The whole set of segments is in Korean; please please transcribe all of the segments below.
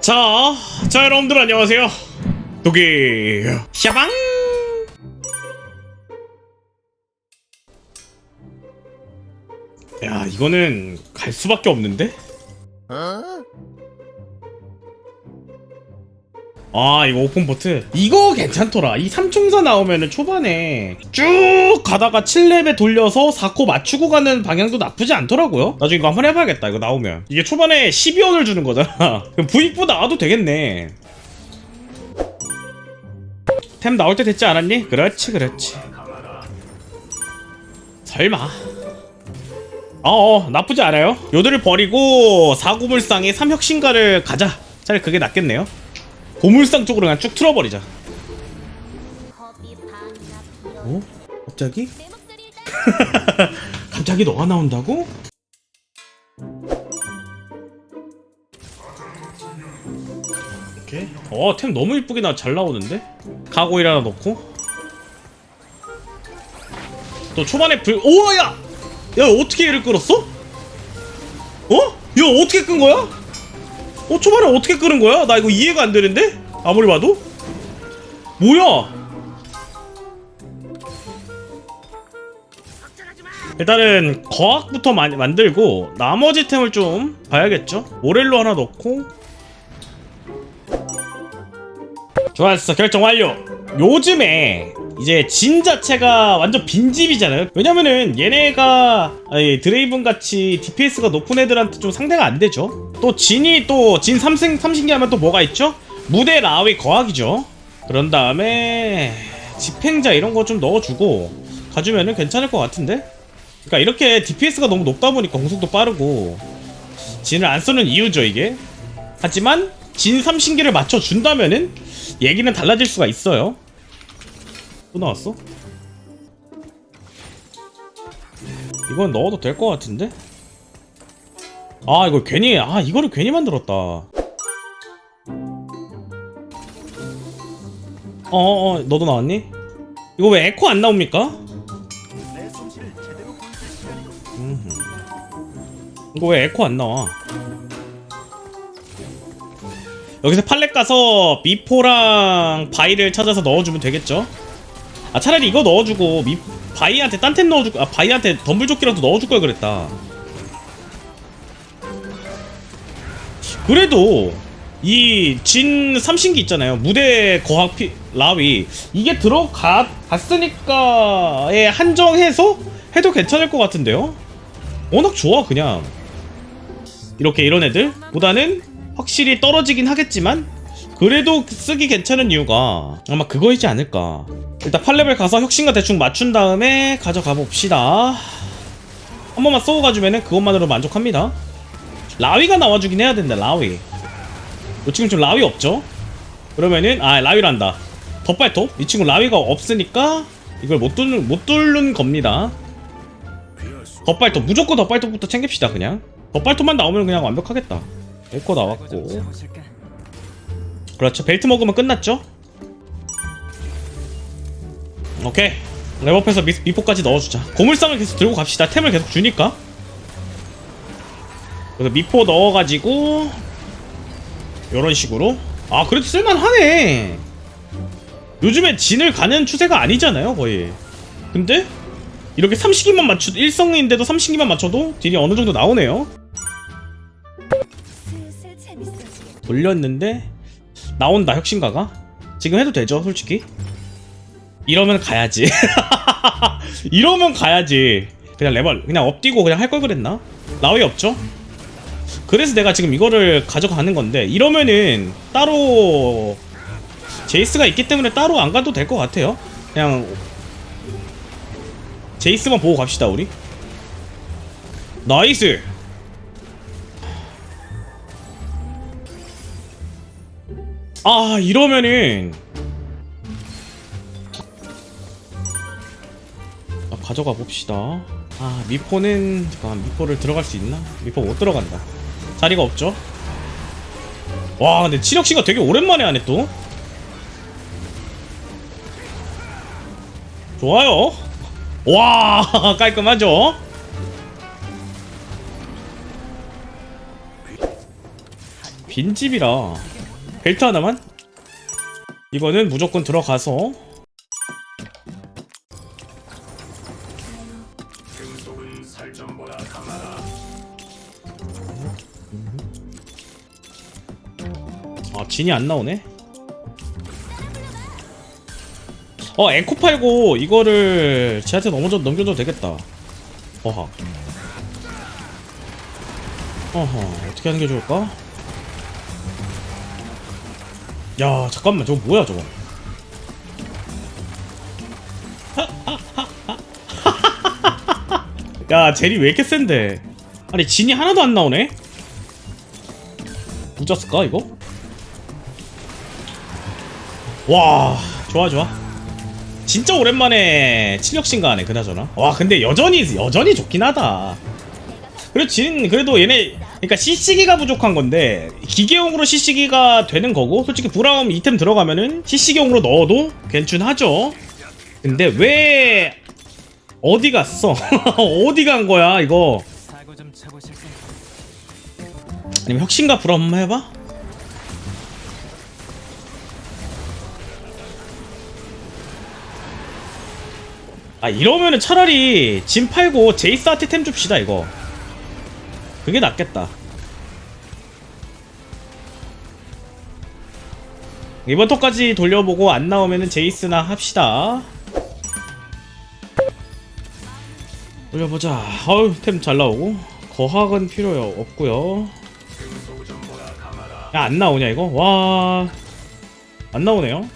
자, 자 여러분들 안녕하세요. 독이 샤방. 야, 이거는 갈 수밖에 없는데? 아 이거 오픈보트? 이거 괜찮더라. 이 삼총사 나오면은 초반에 쭉 가다가 7렙에 돌려서 4코 맞추고 가는 방향도 나쁘지 않더라고요. 나중에 이거 한번 해봐야겠다 이거 나오면. 이게 초반에 12원을 주는 거잖아. 그럼 부익부 나와도 되겠네. 템 나올 때 됐지 않았니? 그렇지 그렇지. 설마. 어어 나쁘지 않아요. 요들을 버리고 사고물상에 삼혁신가를 가자. 차라리 그게 낫겠네요 고물상 쪽으로 그냥 쭉 틀어버리자 어? 갑자기? 갑자기 너가 나온다고? 오케이 어템 너무 이쁘게 나 잘 나오는데? 가고일 하나 넣고 또 초반에 불 오야! 야 어떻게 얘를 끌었어? 어? 야 어떻게 끈 거야? 어 초반에 어떻게 끄는 거야? 나 이거 이해가 안 되는데? 아무리 봐도? 뭐야? 일단은 거학부터 마- 만들고 나머지 템을 좀 봐야겠죠? 모렐로 하나 넣고 좋았어 결정 완료 요즘에 이제 진 자체가 완전 빈집이잖아요 왜냐면은 얘네가 드레이븐 같이 DPS가 높은 애들한테 좀 상대가 안 되죠 또 진이 또진 삼승 삼신기 하면 또 뭐가 있죠? 무대 라위 거학이죠 그런 다음에 집행자 이런 거 좀 넣어주고 가주면은 괜찮을 것 같은데 그러니까 이렇게 DPS가 너무 높다 보니까 공속도 빠르고 진을 안 쓰는 이유죠 이게 하지만 진 삼신기를 맞춰준다면은 얘기는 달라질 수가 있어요 또 나왔어? 이건 넣어도 될 것 같은데? 아 이걸 괜히 아 이거를 괜히 만들었다 어어 어 너도 나왔니? 이거 왜 에코 안 나옵니까? 음흠. 이거 왜 에코 안 나와? 여기서 팔렛 가서 미포랑 바이를 찾아서 넣어주면 되겠죠? 아 차라리 이거 넣어주고 미 바이한테 딴템 넣어주고 아 바이한테 덤블조끼라도 넣어줄 걸 그랬다. 그래도 이 진 삼신기 있잖아요. 무대 거학 피 라위. 이게 들어가 갔으니까에 한정해서 해도 괜찮을 것 같은데요? 워낙 좋아 그냥. 이렇게 이런 애들보다는 확실히 떨어지긴 하겠지만 그래도 쓰기 괜찮은 이유가 아마 그거이지 않을까. 일단 8레벨 가서 혁신과 대충 맞춘 다음에 가져가 봅시다. 한 번만 쏘고 가주면은 그것만으로 만족합니다 라위가 나와주긴 해야 된다 라위. 이 친구 지금 라위 없죠? 그러면은 아 라위란다. 덧발톱 이 친구 라위가 없으니까 이걸 못 뚫는 못 뚫는 겁니다. 덧발톱 무조건 덧발톱부터 챙깁시다 그냥. 덧발톱만 나오면 그냥 완벽하겠다. 에코 나왔고. 그렇죠. 벨트 먹으면 끝났죠? 오케이. 미, 미포까지 넣어주자. 고물상을 계속 들고 갑시다. 템을 계속 주니까 그래서 미포 넣어가지고 요런 식으로. 아 그래도 쓸만하네. 요즘에 진을 가는 추세가 아니잖아요 거의. 근데 이렇게 3시기만 맞춰도 1성인데도 3시기만 맞춰도 딜이 어느 정도 나오네요. 돌렸는데 나온다 혁신가가? 지금 해도 되죠 솔직히? 이러면 가야지. 이러면 가야지. 그냥 레벨 그냥 업뛰고 그냥 할 걸 그랬나? 라위 없죠 그래서 내가 지금 이거를 가져가는 건데 이러면은 따로 제이스가 있기 때문에 따로 안 가도 될 것 같아요. 그냥 제이스만 보고 갑시다 우리. 나이스! 아 이러면은 아, 가져가 봅시다. 아 미포는 아 미포를 들어갈 수 있나? 미포 못 들어간다 자리가 없죠? 와 근데 치력씨가 되게 오랜만에 하네 또. 좋아요. 와 깔끔하죠? 빈집이라. 벨트 하나만? 이거는 무조건 들어가서 진이 안 나오네? 어 에코 팔고 이거를 쟤한테 넘어져, 넘겨줘도 되겠다. 어하 어허 어떻게 하는 게 좋을까? 야 잠깐만 저거 뭐야 저거? 야 제리 왜 이렇게 센데? 아니 진이 하나도 안 나오네? 웃었을까 이거? 와 좋아 좋아. 진짜 오랜만에 실력 신가하네 그나저나. 와 근데 여전히 여전히 좋긴 하다. 진 그래도 얘네 그러니까 CC기가 부족한 건데 기계용으로 CC기가 되는 거고 솔직히 브라움 이템 들어가면은 CC기용으로 넣어도 괜찮하죠. 근데 왜 어디 갔어? 어디 간 거야 이거? 아니면 혁신가 브라움 해봐 아 이러면은 차라리 진 팔고 제이스한테 템 줍시다 이거. 그게 낫겠다. 이번 턴까지 돌려보고 안 나오면은 제이스나 합시다. 돌려보자. 어우 템 잘 나오고. 거학은 필요 없고요. 야 안 나오냐 이거? 와... 안 나오네요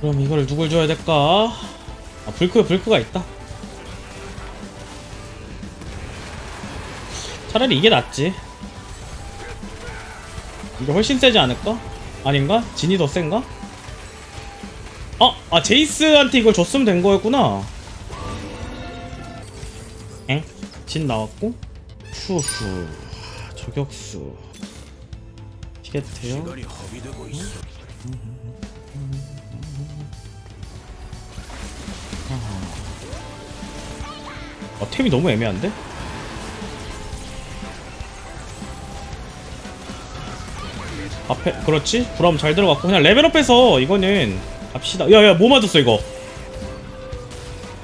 그럼 이거를 누굴 줘야 될까? 아 불크 불크가 있다. 차라리 이게 낫지. 이게 훨씬 세지 않을까? 아닌가? 진이 더 센가? 아, 아 제이스한테 이걸 줬으면 된 거였구나. 엥? 진 나왔고 후후 저격수 피게트요. 시 어 아, 템이 너무 애매한데? 앞에 그렇지? 브라움 잘 들어갔고 그냥 레벨업해서 이거는 갑시다 야야 뭐 맞았어 이거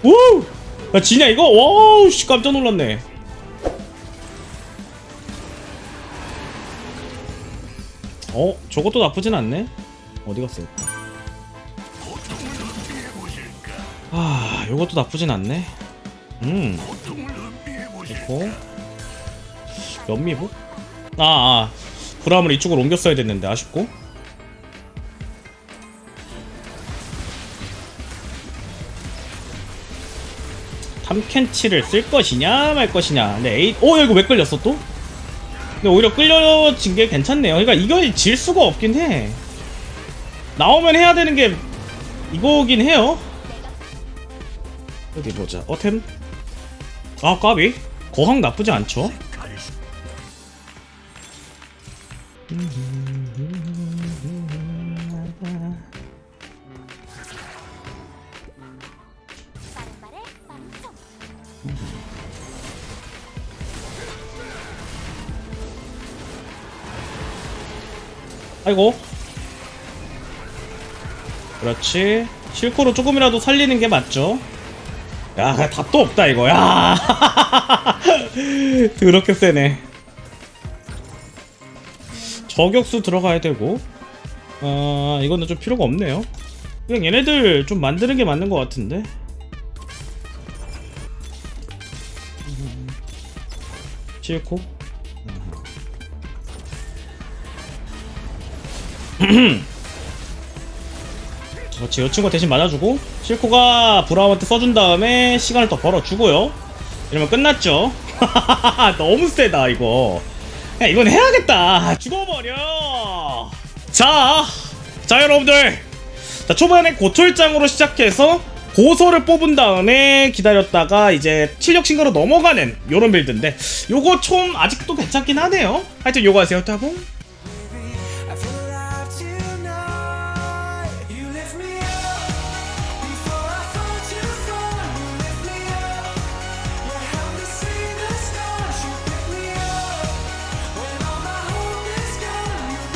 우! 야 지냐 이거? 와우 씨 깜짝 놀랐네 어? 저것도 나쁘진 않네 어디 갔어 이거 아 요것도 나쁘진 않네 음. 있고 연미복? 아, 아. 브라움을 이쪽으로 옮겼어야 됐는데 아쉽고. 탐켄치를 쓸 것이냐 말 것이냐. 근데 에이 어 이거 왜 끌렸어 또? 근데 오히려 끌려진 게 괜찮네요. 그러니까 이걸 질 수가 없긴 해. 나오면 해야 되는 게 이거긴 해요. 어디 보자. 어템 아 까비? 거항 나쁘지 않죠? 아이고. 그렇지. 실코로 조금이라도 살리는 게 맞죠 야 답도 없다 이거. 야. 더럽게 세네. 저격수 들어가야 되고. 아 이거는 좀 필요가 없네요. 그냥 얘네들 좀 만드는 게 맞는 것 같은데. 실코 그렇지. 이 친구 대신 맞아주고 실코가 브라움한테 써준 다음에 시간을 더 벌어주고요. 이러면 끝났죠. 너무 세다 이거. 야 이건 해야겠다. 죽어버려. 자, 자 여러분들. 자 초반에 고철장으로 시작해서 고소를 뽑은 다음에 기다렸다가 이제 실력 신가로 넘어가는 요런 빌드인데 요거 좀 아직도 괜찮긴 하네요. 하여튼 요거 하세요 타봉